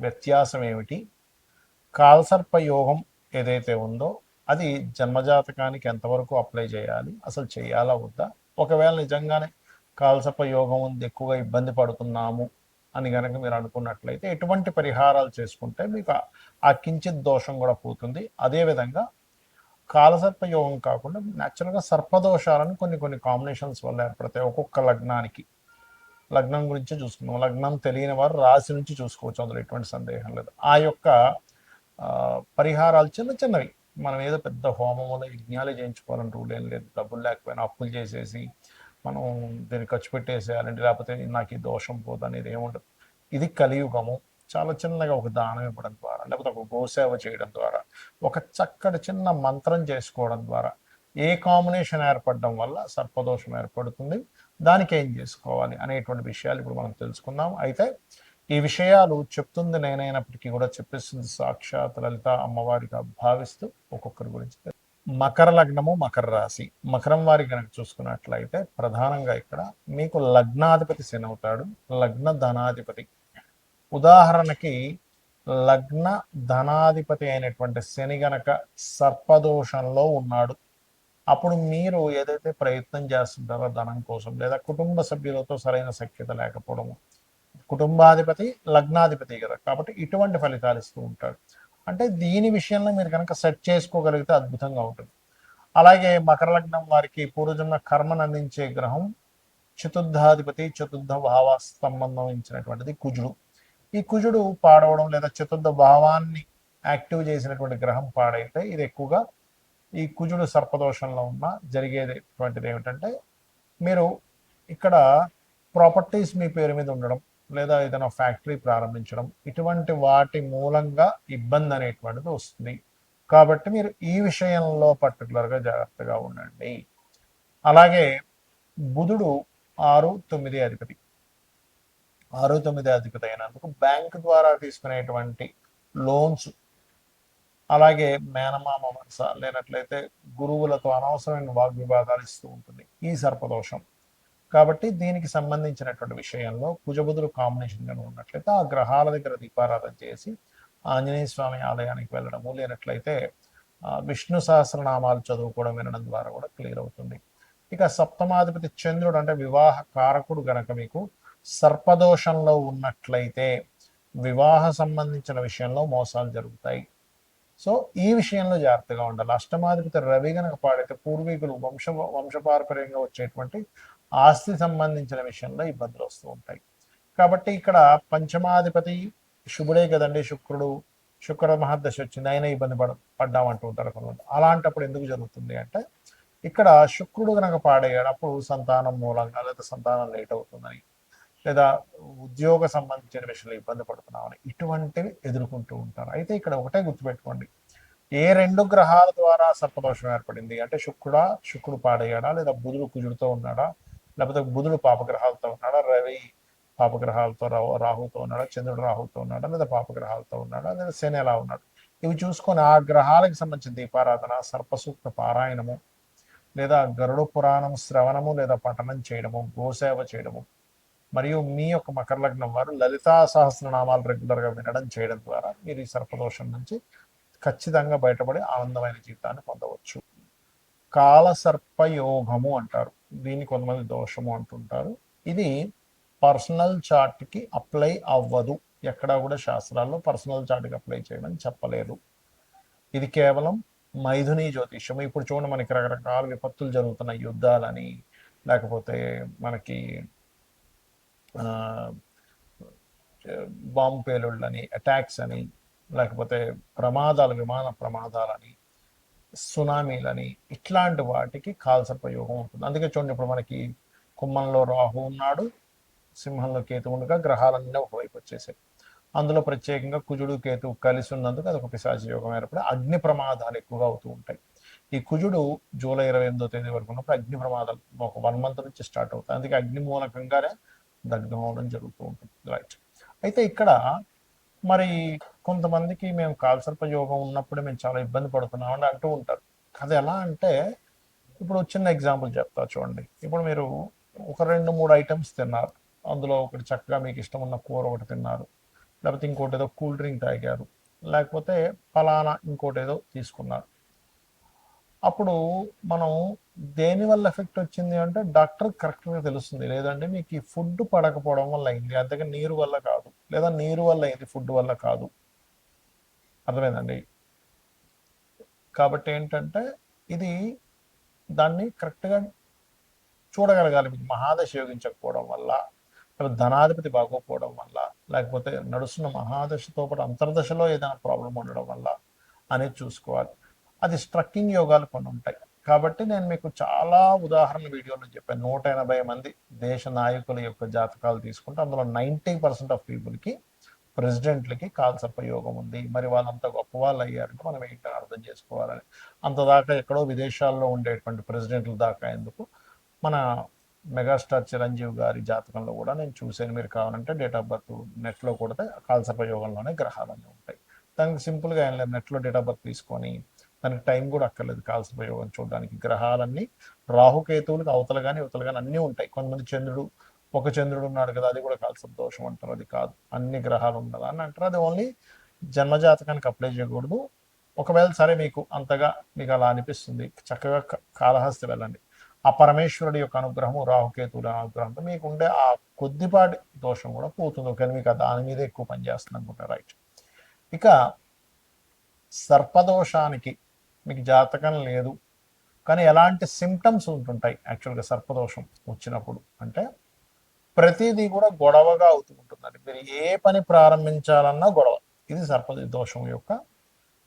వ్యత్యాసం ఏమిటి? కాలసర్ప యోగం ఏదైతే ఉందో అది జన్మజాతకానికి ఎంతవరకు అప్లై చేయాలి? అసలు చేయాలా వద్దా? ఒకవేళ నిజంగానే కాల్సర్పయోగం ఉంది ఎక్కువగా ఇబ్బంది పడుతున్నాము అని కనుక మీరు అనుకున్నట్లయితే ఎటువంటి పరిహారాలు చేసుకుంటే మీకు ఆ- కించిత్ దోషం కూడా పోతుంది. అదేవిధంగా కాలసర్ప యోగం కాకుండా న్యాచురల్గా సర్పదోషాలను కొన్ని కొన్ని కాంబినేషన్స్ వల్ల ఏర్పడతాయి. ఒక్కొక్క లగ్నానికి. లగ్నం గురించి చూసుకుందాం. లగ్నం తెలియని వారు రాశి నుంచి చూసుకోవచ్చు. అందులో ఎటువంటి సందేహం లేదు. ఆ యొక్క పరిహారాలు చిన్న చిన్నవి. మనం ఏదో పెద్ద హోమములు యజ్ఞాలు చేయించుకోవాలని రూల్ ఏం లేదు. డబ్బులు లేకపోయినా అప్పులు చేసేసి మనం దీన్ని ఖర్చు పెట్టేసేయాలంటే లేకపోతే నాకు ఈ దోషం పోదు అనేది ఏముండదు ఇది కలియుగము. చాలా చిన్నగా ఒక దానం ఇవ్వడం ద్వారా లేకపోతే ఒక గోసేవ చేయడం ద్వారా ఒక చక్కటి చిన్న మంత్రం చేసుకోవడం ద్వారా ఏ కాంబినేషన్ ఏర్పడడం వల్ల సర్పదోషం ఏర్పడుతుంది? దానికి ఏం చేసుకోవాలి అనేటువంటి విషయాలు ఇప్పుడు మనం తెలుసుకుందాం. అయితే ఈ విషయాలు చెప్తుంది నేనైనప్పటికీ కూడా చెప్పిస్తుంది సాక్షాత్ లలిత అమ్మవారిగా భావిస్తూ ఒక్కొక్కరి గురించి. మకర లగ్నము మకర రాశి. మకరం వారి కనుక చూసుకున్నట్లయితే ప్రధానంగా ఇక్కడ మీకు లగ్నాధిపతి శని అవుతాడు. లగ్న ధనాధిపతి. ఉదాహరణకి లగ్న ధనాధిపతి అయినటువంటి శని గనక సర్పదోషంలో ఉన్నాడు. అప్పుడు మీరు ఏదైతే ప్రయత్నం చేస్తుంటారో ధనం కోసం లేదా కుటుంబ సభ్యులతో సరైన సఖ్యత లేకపోవడము కుటుంబాధిపతి లగ్నాధిపతి కదా కాబట్టి ఇటువంటి ఫలితాలు ఇస్తూ ఉంటాడు. అంటే దీని విషయంలో మీరు కనుక సెట్ చేసుకోగలిగితే అద్భుతంగా ఉంటుంది. అలాగే మకర లగ్నం వారికి పూర్వజన్మ కర్మను అందించే గ్రహం చతుర్థాధిపతి చతుర్థ భావ సంబంధించినటువంటిది కుజుడు. ఈ కుజుడు పాడవడం లేదా చతుర్థ భావాన్ని యాక్టివ్ చేసినటువంటి గ్రహం పాడైతే ఇది ఎక్కువగా ఈ కుజుడు సర్పదోషంలో ఉన్న జరిగేటువంటిది ఏమిటంటే మీరు ఇక్కడ ప్రాపర్టీస్ మీ పేరు మీద ఉండడం లేదా ఏదైనా ఫ్యాక్టరీ ప్రారంభించడం ఇటువంటి వాటి మూలంగా ఇబ్బంది అనేటువంటిది వస్తుంది. కాబట్టి మీరు ఈ విషయంలో పర్టికులర్గా జాగ్రత్తగా ఉండండి. అలాగే బుధుడు ఆరు తొమ్మిది అధిపతి. ఆరు తొమ్మిది అధిపతి అయినందుకు బ్యాంక్ ద్వారా తీసుకునేటువంటి లోన్స్ అలాగే మేనమామ వరుస లేనట్లయితే గురువులతో అనవసరమైన వాగ్వివాదాలు ఇస్తూ ఉంటుంది ఈ సర్పదోషం. కాబట్టి దీనికి సంబంధించినటువంటి విషయంలో కుజబుధులు కాంబినేషన్ కనుక ఉన్నట్లయితే ఆ గ్రహాల దగ్గర దీపారాధన చేసి ఆంజనేయ స్వామి ఆలయానికి వెళ్ళడము లేనట్లయితే విష్ణు సహస్రనామాలు చదువుకోవడం వినడం ద్వారా కూడా క్లియర్ అవుతుంది. ఇక సప్తమాధిపతి చంద్రుడు అంటే వివాహ కారకుడు గనక మీకు సర్పదోషంలో ఉన్నట్లయితే వివాహ సంబంధించిన విషయంలో మోసాలు జరుగుతాయి. సో ఈ విషయంలో జాగ్రత్తగా ఉండాలి. అష్టమాధిపతి రవి గనక పాడైతే పూర్వీకులు వంశ వంశపారపర్యంగా వచ్చేటువంటి ఆస్తి సంబంధించిన విషయంలో ఇబ్బందులు వస్తూ ఉంటాయి. కాబట్టి ఇక్కడ పంచమాధిపతి శుభుడే కదండి శుక్రుడు. శుక్ర మహాదశ వచ్చింది అయినా ఇబ్బంది పడ పడ్డామంటూ ఉంటారు కొంతమంది. అలాంటప్పుడు ఎందుకు జరుగుతుంది అంటే ఇక్కడ శుక్రుడు కనుక పాడయ్యాడు అప్పుడు సంతానం మూలంగా లేదా సంతానం లేట్ అవుతుందని. లేదా ఉద్యోగ సంబంధించిన విషయంలో ఇబ్బంది పడుతున్నామని ఇటువంటివి ఎదుర్కొంటూ ఉంటారు. అయితే ఇక్కడ ఒకటే గుర్తుపెట్టుకోండి. ఏ రెండు గ్రహాల ద్వారా సర్పదోషం ఏర్పడింది? అంటే శుక్రుడా శుక్రుడు పాడయ్యాడా? లేదా బుధుడు కుజుడితో ఉన్నాడా? లేకపోతే బుధుడు పాపగ్రహాలతో ఉన్నాడా? రవి పాపగ్రహాలతో రాహు రాహుతో ఉన్నాడా? చంద్రుడు రాహుతో ఉన్నాడా? లేదా పాపగ్రహాలతో ఉన్నాడా? లేదా శని ఎలా ఉన్నాడు? ఇవి చూసుకొని ఆ గ్రహాలకు సంబంధించిన దీపారాధన సర్పసూక్త పారాయణము లేదా గరుడ పురాణం శ్రవణము లేదా పఠనం చేయడము గోసేవ చేయడము మరియు మీ యొక్క మకర లగ్నం వారు లలితా సహస్రనామాలు రెగ్యులర్గా వినడం చేయడం ద్వారా మీరు ఈ సర్పదోషం నుంచి ఖచ్చితంగా బయటపడి ఆనందమైన జీవితాన్ని పొందవచ్చు. కాల అంటారు. దీన్ని కొంతమంది దోషము అంటుంటారు. ఇది పర్సనల్ చార్ట్కి అప్లై అవ్వదు. ఎక్కడా కూడా శాస్త్రాల్లో పర్సనల్ చార్ట్కి అప్లై చేయడం చెప్పలేదు. ఇది కేవలం మైథుని జ్యోతిష్యం ఇప్పుడు చూడండి మనకి రకరకాల విపత్తులు జరుగుతున్న యుద్ధాలని లేకపోతే మనకి బాంబు పేలుళ్ళని అటాక్స్ అని లేకపోతే ప్రమాదాలు విమాన ప్రమాదాలని సునామీలని ఇట్లాంటి వాటికి కాల్సర్పయోగం ఉంటుంది. అందుకే చూడండి ఇప్పుడు మనకి కుమ్మంలో రాహు ఉన్నాడు సింహంలో కేతు ఉండగా గ్రహాలన్నీ ఒకవైపు వచ్చేసాయి. అందులో ప్రత్యేకంగా కుజుడు కేతు కలిసి ఉన్నందుకు అది ఒక పిశాచ యోగం ఏర్పడి అగ్ని ప్రమాదాలు ఎక్కువగా అవుతూ ఉంటాయి. ఈ కుజుడు జూలై ఇరవై ఎనిమిదో తేదీ వరకు ఉన్నప్పుడు అగ్ని ప్రమాదాలు ఒక వన్ మంత్ నుంచి స్టార్ట్ అవుతాయి. అందుకే అగ్ని మూలకంగానే దగ్ధం అవడం జరుగుతూ ఉంటుంది. రైట్ అయితే ఇక్కడ మరి కొంతమందికి మేము కాల్సర్ప యోగం ఉన్నప్పుడే మేము చాలా ఇబ్బంది పడుతున్నాం అని అంటూ ఉంటారు. అది ఎలా అంటే ఇప్పుడు చిన్న ఎగ్జాంపుల్ చెప్తా చూడండి. ఇప్పుడు మీరు ఒక రెండు మూడు ఐటమ్స్ తిన్నారు. అందులో ఒకటి చక్కగా మీకు ఇష్టం ఉన్న కూర ఒకటి తిన్నారు. లేకపోతే ఇంకోటి ఏదో కూల్ డ్రింక్ తాగారు. లేకపోతే ఫలానా ఇంకోటి ఏదో తీసుకున్నారు. అప్పుడు మనం దేని వల్ల ఎఫెక్ట్ వచ్చింది అంటే డాక్టర్ కరెక్ట్గా తెలుస్తుంది. లేదంటే మీకు ఈ ఫుడ్ పడకపోవడం వల్ల అయింది. అంతగా నీరు వల్ల కాదు. లేదా నీరు వల్ల అయింది ఫుడ్ వల్ల కాదు. అర్థమైందండి? కాబట్టి ఏంటంటే ఇది దాన్ని కరెక్ట్గా చూడగలగాలి. మీకు మహాదశ యోగించకపోవడం వల్ల లేకపోతే ధనాధిపతి బాగోకపోవడం వల్ల లేకపోతే నడుస్తున్న మహాదశతో పాటు అంతర్దశలో ఏదైనా ప్రాబ్లం ఉండడం వల్ల అనేది చూసుకోవాలి. అది స్ట్రక్కింగ్ యోగాలు కొన్ని ఉంటాయి. కాబట్టి నేను మీకు చాలా ఉదాహరణ వీడియోలో చెప్పాను. నూట ఎనభై మంది దేశ నాయకుల యొక్క జాతకాలు తీసుకుంటే అందులో నైంటీ పర్సెంట్ ఆఫ్ పీపుల్కి ప్రెసిడెంట్లకి కాల్సర్ప యోగం ఉంది. మరి వాళ్ళంతా గొప్ప వాళ్ళు అయ్యారంటే మనం ఏంటని అర్థం చేసుకోవాలని. అంతదాకా ఎక్కడో విదేశాల్లో ఉండేటువంటి ప్రెసిడెంట్ల దాకా ఎందుకు? మన మెగాస్టార్ చిరంజీవి గారి జాతకంలో కూడా నేను చూశాను. మీరు కావాలంటే డేట్ ఆఫ్ బర్త్ నెట్లో కొడితే కాల్సర్ప యోగంలోనే గ్రహాలన్నీ ఉంటాయి. దానికి సింపుల్గా ఏం లేదు. నెట్లో డేట్ ఆఫ్ బర్త్ తీసుకొని దానికి టైం కూడా అక్కర్లేదు కాల్సిన యోగం చూడడానికి. గ్రహాలన్నీ రాహుకేతువులకు అవతల కానీ ఇవతల కానీ అన్నీ ఉంటాయి. కొంతమంది చంద్రుడు ఒక చంద్రుడు ఉన్నాడు కదా అది కూడా కాల్సిన దోషం అంటారు. అది కాదు. అన్ని గ్రహాలు ఉండాలి అని అంటారు. అది ఓన్లీ జన్మజాతకానికి అప్లై చేయకూడదు. ఒకవేళ సరే మీకు అంతగా మీకు అలా అనిపిస్తుంది చక్కగా కాళహస్తి వెళ్ళండి. ఆ పరమేశ్వరుడి యొక్క అనుగ్రహము రాహుకేతువుల అనుగ్రహంతో మీకు ఉండే ఆ కొద్దిపాటి దోషం కూడా పోతుంది. ఒకవేళ మీకు దాని మీద ఎక్కువ పనిచేస్తుంది అనుకుంటా రైట్. ఇక సర్పదోషానికి మీకు జాతకం లేదు. కానీ ఎలాంటి సిమ్టమ్స్ ఉంటుంటాయి యాక్చువల్గా సర్పదోషం వచ్చినప్పుడు? అంటే ప్రతిదీ కూడా గొడవగా అవుతూ ఉంటుందండి మీరు ఏ పని ప్రారంభించాలన్నా గొడవ. ఇది సర్ప దోషం యొక్క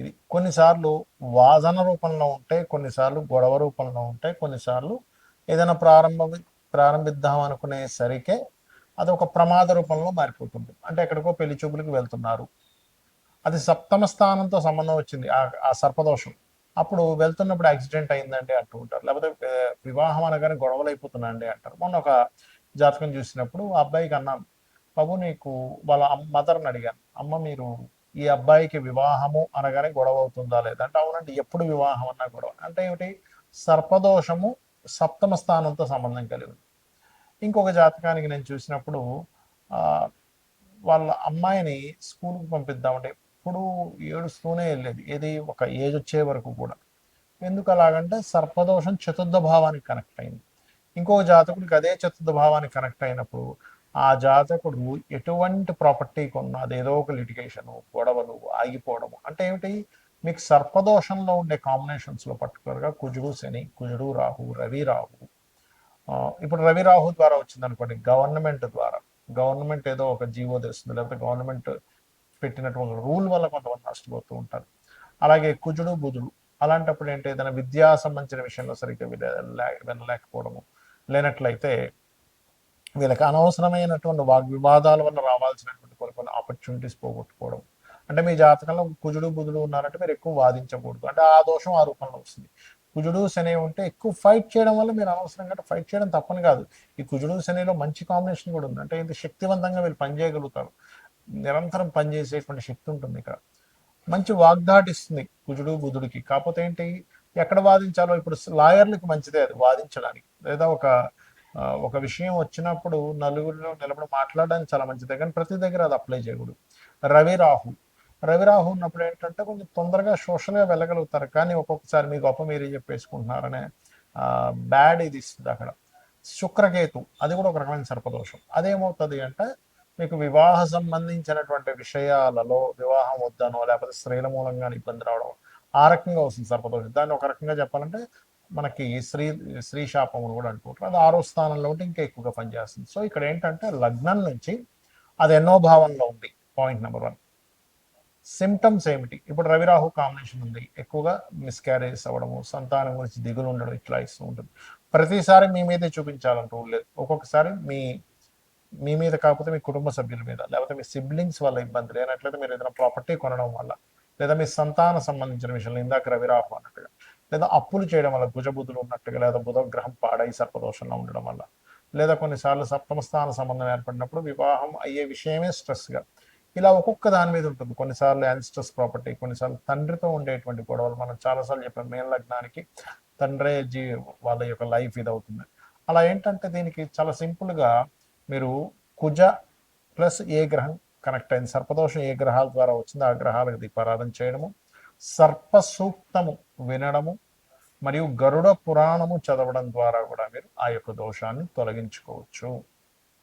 ఇది. కొన్నిసార్లు వాదన రూపంలో ఉంటాయి కొన్నిసార్లు గొడవ రూపంలో ఉంటాయి కొన్నిసార్లు ఏదైనా ప్రారంభ ప్రారంభిద్దాం అనుకునే సరికే అది ఒక ప్రమాద రూపంలో మారిపోతుంది. అంటే ఎక్కడికో పెళ్ళి చూపులకు వెళ్తున్నారు. అది సప్తమ స్థానంతో సంబంధం వచ్చింది. ఆ- ఆ సర్పదోషం. అప్పుడు వెళ్తున్నప్పుడు యాక్సిడెంట్ అయిందండి అంటూ ఉంటారు. లేకపోతే వివాహం అనగానే గొడవలు అయిపోతున్నాయండి అంటారు. మొన్న ఒక జాతకం చూసినప్పుడు ఆ అబ్బాయికి అన్నాను బాబు నీకు వాళ్ళ మదర్ని అడిగాను. అమ్మ మీరు ఈ అబ్బాయికి వివాహము అనగానే గొడవ అవుతుందా లేదా? అంటే ఎప్పుడు వివాహం అన్నా గొడవ. అంటే ఏమిటి? సర్పదోషము సప్తమ స్థానంతో సంబంధం కలిగి ఉంది ఇంకొక జాతకానికి నేను చూసినప్పుడు వాళ్ళ అమ్మాయిని స్కూల్కి పంపిద్దామంటే ఎప్పుడు ఏడుస్తూనే వెళ్ళేది. ఏది ఒక ఏజ్ వచ్చే వరకు కూడా. ఎందుకు అలాగంటే సర్పదోషం చతుర్థ భావానికి కనెక్ట్ అయింది. ఇంకో జాతకుడికి అదే చతుర్థ భావానికి కనెక్ట్ అయినప్పుడు ఆ జాతకుడు ఎటువంటి ప్రాపర్టీ కొన్నా అది ఏదో ఒక లిటిగేషన్ గొడవలు ఆగిపోవడము అంటే ఏమిటి? మీకు సర్పదోషంలో ఉండే కాంబినేషన్స్లో పర్టికులర్గా కుజుడు శని కుజుడు రాహు రవి రాహు. ఇప్పుడు రవి రాహు ద్వారా వచ్చింది అనుకోండి గవర్నమెంట్ ద్వారా. గవర్నమెంట్ ఏదో ఒక జీవో తెస్తుంది లేకపోతే గవర్నమెంట్ పెట్టినటువంటి రూల్ వల్ల కొంతమంది నష్టపోతూ ఉంటారు. అలాగే కుజుడు బుధుడు అలాంటప్పుడు ఏంటి? ఏదైనా విద్యా సంబంధించిన విషయంలో సరిగ్గా వినలేకపోవడము లేనట్లయితే వీళ్ళకి అనవసరమైనటువంటి వాగ్ వివాదాల వల్ల రావాల్సినటువంటి కొన్ని కొన్ని ఆపర్చునిటీస్ పోగొట్టుకోవడం అంటే మీ జాతకంలో కుజుడు బుధుడు ఉన్నారంటే మీరు ఎక్కువ వాదించకూడదు. అంటే ఆ దోషం ఆ రూపంలో వస్తుంది. కుజుడు శని ఉంటే ఎక్కువ ఫైట్ చేయడం వల్ల మీరు అనవసరంగా ఫైట్ చేయడం తప్పని కాదు. ఈ కుజుడు శనిలో మంచి కాంబినేషన్ కూడా ఉంది. అంటే ఇది శక్తివంతంగా వీళ్ళు పనిచేయగలుగుతారు. నిరంతరం పనిచేసేటువంటి శక్తి ఉంటుంది ఇక్కడ. మంచి వాగ్దాటి ఇస్తుంది కుజుడు బుధుడికి. కాకపోతే ఏంటి? ఎక్కడ వాదించాలో ఇప్పుడు లాయర్లకు మంచిదే అది వాదించడానికి. లేదా ఒక ఒక విషయం వచ్చినప్పుడు నలుగురిలో నిలబడి మాట్లాడడానికి చాలా మంచిదే. కానీ ప్రతి దగ్గర అది అప్లై చేయకూడదు. రవి రాహు రవి రాహు ఉన్నప్పుడు ఏంటంటే కొంచెం తొందరగా సోషల్గా వెళ్ళగలుగుతారు. కానీ ఒక్కొక్కసారి మీ గొప్ప మీరే చెప్పేసుకుంటున్నారనే బ్యాడ్ ఇది ఇస్తుంది అక్కడ. శుక్రకేతు. అది కూడా ఒక రకమైన సర్పదోషం. అదేమవుతుంది అంటే మీకు వివాహ సంబంధించినటువంటి విషయాలలో వివాహం వద్దనో లేకపోతే స్త్రీల మూలంగా ఇబ్బంది రావడం ఆ రకంగా వస్తుంది సర్పదోష దాన్ని ఒక రకంగా చెప్పాలంటే మనకి స్త్రీ స్త్రీ శాపం కూడా అంటుంటారు. అది ఆరో స్థానంలో ఉంటే ఇంకా ఎక్కువగా పనిచేస్తుంది. సో ఇక్కడ ఏంటంటే లగ్నం నుంచి అది ఎన్నో భావంలో ఉంది. పాయింట్ నెంబర్ వన్ సిమ్టమ్స్ ఏమిటి? ఇప్పుడు రవిరాహు కాంబినేషన్ ఉంది. ఎక్కువగా మిస్క్యారేజెస్ అవ్వడము సంతానం గురించి దిగులు ఉండడం ఇట్లా ఇస్తూ ఉంటుంది. ప్రతిసారి మీ మీదే చూపించాలని రూల్ లేదు. ఒక్కొక్కసారి మీ మీ మీద కాకపోతే మీ కుటుంబ సభ్యుల మీద లేకపోతే మీ సిబ్లింగ్స్ వల్ల ఇబ్బంది లేనట్లయితే మీరు ఏదైనా ప్రాపర్టీ కొనడం వల్ల లేదా మీ సంతాన సంబంధించిన విషయంలో ఇందాక రవిరాహం అన్నట్టుగా లేదా అప్పులు చేయడం వల్ల భుజబుద్ధులు ఉన్నట్టుగా లేదా బుధగ్రహం పాడై సర్పదోషంలో ఉండడం వల్ల లేదా కొన్నిసార్లు సప్తమ స్థాన సంబంధం ఏర్పడినప్పుడు వివాహం అయ్యే విషయమే స్ట్రెస్గా ఇలా ఒక్కొక్క దాని మీద ఉంటుంది. కొన్నిసార్లు యాన్స్ట్రస్ ప్రాపర్టీ కొన్నిసార్లు తండ్రితో ఉండేటువంటి గొడవలు మనం చాలాసార్లు చెప్పాం. మేన లగ్నానికి తండ్రే జీ వాళ్ళ యొక్క లైఫ్ ఇది అవుతుంది అలా ఏంటంటే దీనికి చాలా సింపుల్గా మీరు కుజ ప్లస్ ఏ గ్రహం కనెక్ట్ అయింది. సర్పదోషం ఏ గ్రహాల ద్వారా వచ్చిందో ఆ గ్రహాలకు దీపారాధన చేయడము సర్ప సూక్తము వినడము మరియు గరుడ పురాణము చదవడం ద్వారా కూడా మీరు ఆ యొక్క దోషాన్ని తొలగించుకోవచ్చు.